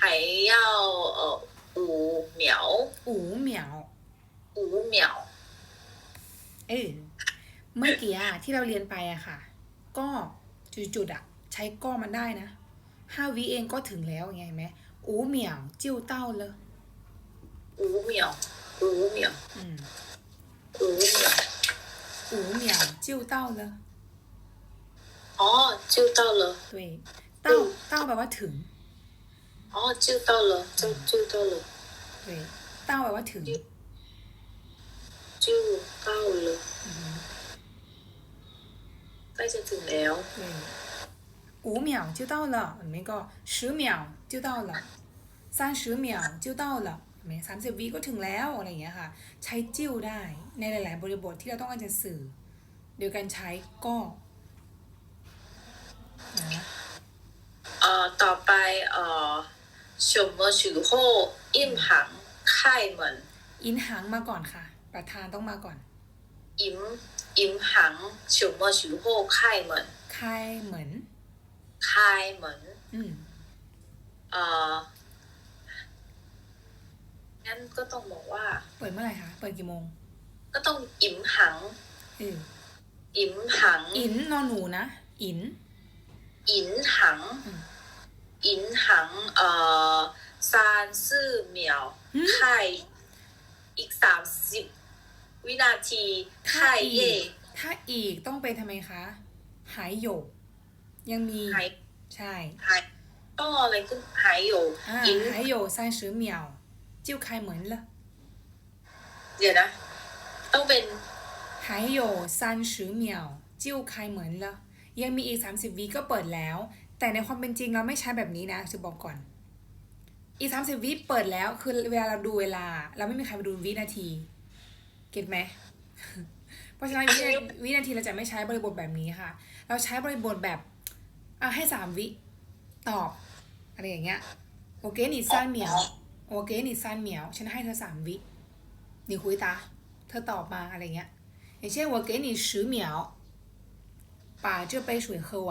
还要呃五秒， อูเหมียว 五秒。 เออเมื่อกี้อะที่เราเรียนไปอะค่ะ ก็จุดๆอะใช้ก็มันได้นะห้าวิเองก็ถึงแล้วไงเห็นไหมอูเหมียวจิ้วเต้าเลย 五秒，五秒， อืม 五秒。 อูเหมียวจิ้วเต้าเลย 哦，就到了， ด้วยเต้าเต้าแปลว่าถึง 哦，就到了，就就到了， ด้วยเต้าแปลว่าถึง 就到了， อืม ใกล้จะถึงแล้ว 对，五秒就到了，没个十秒就到了，三十秒就到了ไม่สามสิบวิก็ถึงแล้วอะไรอย่างเงี้ยค่ะ ใช้จิ้วได้ ในหลาย ๆ บริบทที่เราต้องการจะสื่อ โดยการใช้ก็นะ 什么时候银行开门 อินหางมาก่อนค่ะ ประธานต้องมาก่อน 银银行什么时候开门 คายเหมือน 开门 อืม เอ่องั้นก็ต้องบอกว่า เปิดเมื่อไหร่คะ เปิดกี่โมง ก็ต้อง银行 เออ 银行 อินนอนหนูนะ อิน 银行嗯 银行เอ่อ三四秒 อืม 开อีกสามสิบวินาที ถ้า 开 อี เย่ ก ถ้าอีกต้องเป็นทำไมคะ หายโยก ยังมี หาย ใช่ หายต้องอะไรขึ้นหายอยู่ อ่า 银还有三十秒就开门了 เดี๋ยวนะ ต้องเป็น 还有三十秒就开门了ยังมีอีก 30วิก็เปิดแล้ว แต่ในความเป็นจริงเราไม่ใช้แบบนี้นะจะบอกก่อน อีก 30วิเปิดแล้ว คือเวลาเราดูเวลา เราไม่มีใครไปดูวินาที เก็ตไหม เพราะฉะนั้นวินาวินาทีเราจะไม่ใช้บริบทแบบนี้ค่ะ เราใช้บริบทแบบอ่ะให้สามวิตอบ อะไรอย่างเงี้ยโอเคนี่สั้นเหมียวโอเคนี่สั้นเหมียว ฉันให้เธอสามวิ你回答เธอตอบมาอะไรเงี้ย อย่างเช่น我给你十秒把这杯水喝完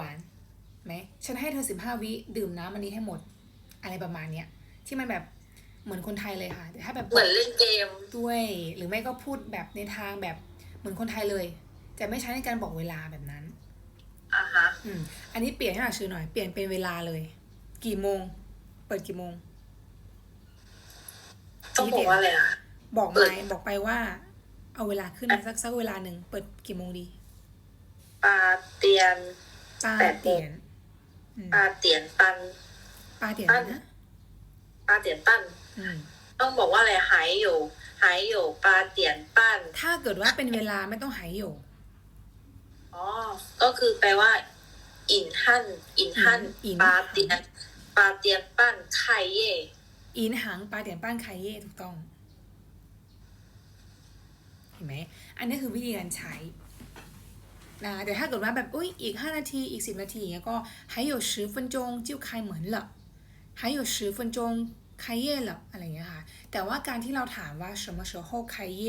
ไหมฉันให้เธอสิบห้าวิดื่มน้ำอันนี้ให้หมด อะไรประมาณเนี้ยที่มันแบบเหมือนคนไทยเลยค่ะแต่ถ้าแบบเหมือนเล่นเกมด้วย หรือไม่ก็พูดแบบในทางแบบเหมือนคนไทยเลยแต่ไม่ใช้ในการบอกเวลาแบบนั้นอ่าฮะอืมอันนี้เปลี่ยนให้หน่อยชื่อหน่อยเปลี่ยนเป็นเวลาเลย กี่โมง เปิดกี่โมงต้องบอกว่าอะไรอะบอกเปิไปดบอกไปว่า เอาเวลาขึ้นมาสักสักเวลาหนึ่งเปิดกี่โมงดีปาเตียนปาแปดโมงเตียน อืมปาเตียนปันปาเตียนนะปาเตียนปั้นอืมต้องบอกว่าอะไรหายอยู่ หายอยู่ปาเตียนปั้นถ้าเกิดว่าเป็นเวลาไม่ต้องหายโยอ๋อก็คือแปลว่า อินฮันอินฮันอินปาเตียนปาเตียนปั้นไข่เย่อินหางปาเตียนป้านไคเย่ถูกต้องเห็นไหมอันนี้คือวิธีการใช้ นะแต่ถ้าเกิดว่าแบบอุ้ยอีกห้านาทีอีกสิบนาทีอย่างเงี้ยก็还有十分钟就开门了还有十分钟开业了อะไรอย่างเงี้ยค่ะ แต่ว่าการที่เราถามว่า什么时候开业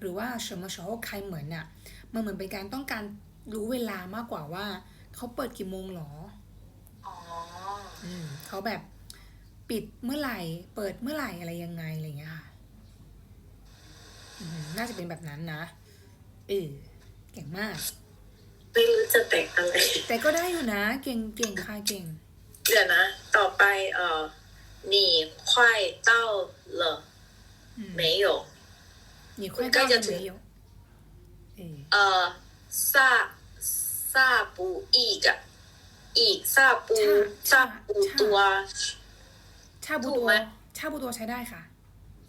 หรือว่า什么时候开门น่ะ มันเหมือนเป็นการต้องการรู้เวลามากกว่าว่า เขาเปิดกี่โมงหรอ อ๋อ อืมเขาแบบปิดเมื่อไหร่ เปิดเมื่อไหร่อะไรยังไงอะไรอย่างเงี้ยค่ะอืมน่าจะเป็นแบบนั้นนะเออเก่งมาก ไม่รู้จะแต่งอะไร แต่ก็ได้อยู่นะ เก่งเก่งค่ะเก่ง เดี๋ยวนะ ต่อไปเอ่อ你快到了 อืม 没有你快到ใกล้จะ 了 ถึง 没有เออ เอ่อซาซาปูอีกอะอีกซาปูซาปูตัว ชาบู ถู ตั ก ว ไหม ชาบูตัวใช้ได้ค่ะ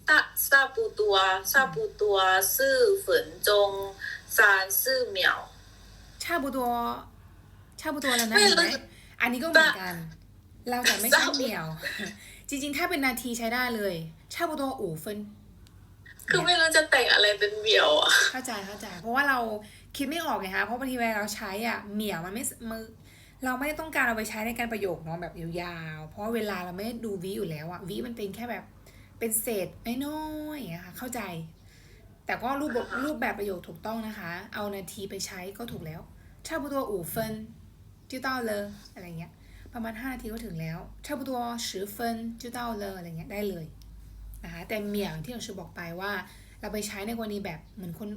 ซาซาปูตัวซาปูตัว四分钟三四秒 ชาบูตัว ชาบูตัวแล้วนะไม่เห็นไหมรู้อันนี้ก็เหมือนกัน เราจะไม่ใช่ชาบูเหมียว จริงๆ ถ้าเป็นนาทีใช้ได้เลยชาบูตัวอู่เฟินคือไม่รู้จะแต่งอะไรเป็นเหมียวอะเข้าใจเข้าใจ เพราะว่าเราคิดไม่ออกไงคะเพราะบางทีเวลาเราใช้อะเหมี่ยวมันไม่มือเราไม่ได้ต้องการเอาไปใช้ในการประโยคเนาะแบบยาวๆ เพราะว่าเวลาเราไม่ได้ดูวิอยู่แล้วอะวิมันเป็นแค่แบบเป็นเศษน้อยๆอย่างเงี้ยค่ะ เข้าใจ แต่ก็รูปรูปแบบประโยคถูกต้องนะคะ เอานาทีไปใช้ก็ถูกแล้วชาบตัวอู่เฟินจิต้าเลยอะไรเงี้ย ประมาณ 5 นาทีก็ถึงแล้วชาบตัวสือเฟินจิต้าเลยอะไรเงี้ยได้เลยนะคะ แต่เหมี่ยงที่เราชูบอกไปว่า เราไปใช้ในกรณีแบบเหมือนคน